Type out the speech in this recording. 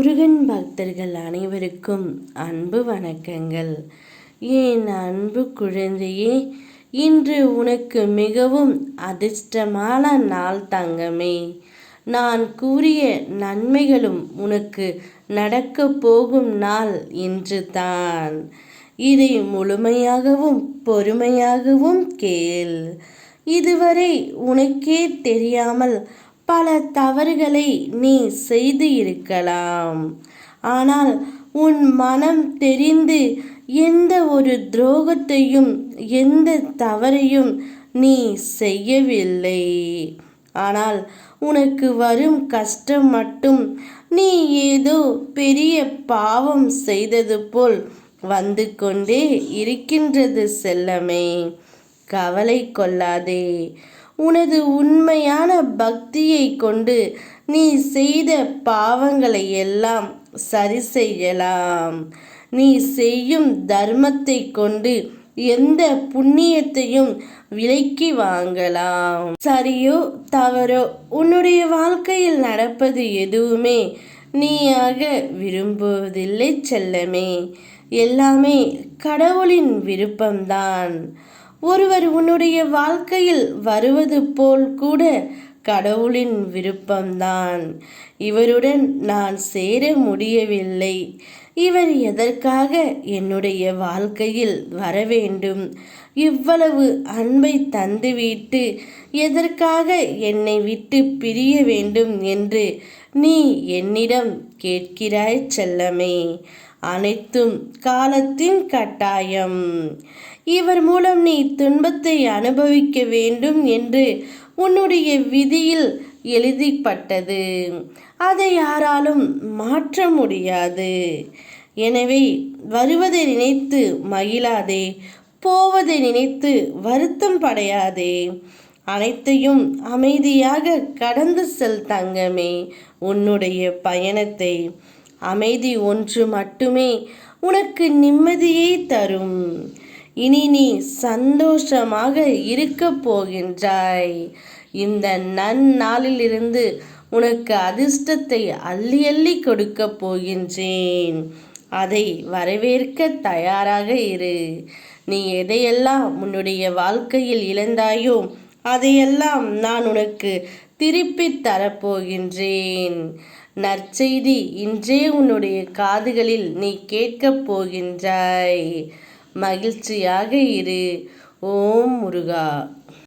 முருகன் பக்தர்கள் அனைவருக்கும் அன்பு வணக்கங்கள். என் அன்பு குழந்தையே இன்று உனக்கு மிகவும் அதிர்ஷ்டமான நாள் தங்கமே. நான் கூறிய நன்மைகளும் உனக்கு நடக்க போகும் நாள் இன்று தான் இதை முழுமையாகவும் பொறுமையாகவும் கேள். இதுவரை உனக்கே தெரியாமல் பல தவறுகளை நீ செய்து இருக்கலாம். ஆனால் உன் மனம் தெரிந்து எந்த ஒரு துரோகத்தையும் எந்த தவறையும் நீ செய்யவில்லை. ஆனால் உனக்கு வரும் கஷ்டம் மட்டும் நீ ஏதோ பெரிய பாவம் செய்தது போல் வந்து கொண்டே இருக்கின்றது செல்லமே. கவலை கொள்ளாதே. உனது உண்மையான பக்தியை கொண்டு நீ செய்த பாவங்களை எல்லாம் சரி செய்யலாம் நீ செய்யும் தர்மத்தை கொண்டு எந்த புண்ணியத்தையும் விலைக்கு வாங்கலாம். சரியோ தவறோ உன்னுடைய வாழ்க்கையில் நடப்பது எதுவுமே நீயாக விரும்புவதில்லை செல்லமே. எல்லாமே கடவுளின் விருப்பம்தான். ஒருவர் உன்னுடைய வாழ்க்கையில் வருவது போல் கூட கடவுளின் விருப்பம்தான். இவருடன் நான் சேர முடியவில்லை. இவர் எதற்காக என்னுடைய வாழ்க்கையில் வர வேண்டும்? இவ்வளவு அன்பை தந்துவிட்டு எதற்காக என்னை விட்டு பிரிய வேண்டும் என்று நீ என்னிடம் கேட்கிறாய் செல்லமே. அனைத்தும் காலத்தின் கட்டாயம். இவர் மூலம் நீ துன்பத்தை அனுபவிக்க வேண்டும் என்று உன்னுடைய விதியில் எழுதிப்பட்டது. அதை யாராலும் மாற்ற முடியாது. எனவே வருவதை நினைத்து மகிழாதே போவதை நினைத்து வருத்தம் படையாதே. அனைத்தையும் அமைதியாக கடந்து செல் தங்கமே உன்னுடைய பயணத்தை. அமைதி ஒன்று மட்டுமே உனக்கு நிம்மதியை தரும். இனி நீ சந்தோஷமாக இருக்க போகின்றாய். இந்த நன்னாளிலிருந்து உனக்கு அதிர்ஷ்டத்தை அள்ளி அள்ளி கொடுக்க போகின்றேன். அதை வரவேற்க தயாராக இரு. நீ எதையெல்லாம் உன்னுடைய வாழ்க்கையில் இழந்தாயோ அதையெல்லாம் நான் உனக்கு திருப்பித் தரப்போகின்றேன். நற்செய்தி இன்றே உன்னுடைய காதுகளில் நீ கேட்கப் போகின்றாய். மகிழ்ச்சியாக இரு. ஓம் முருகா.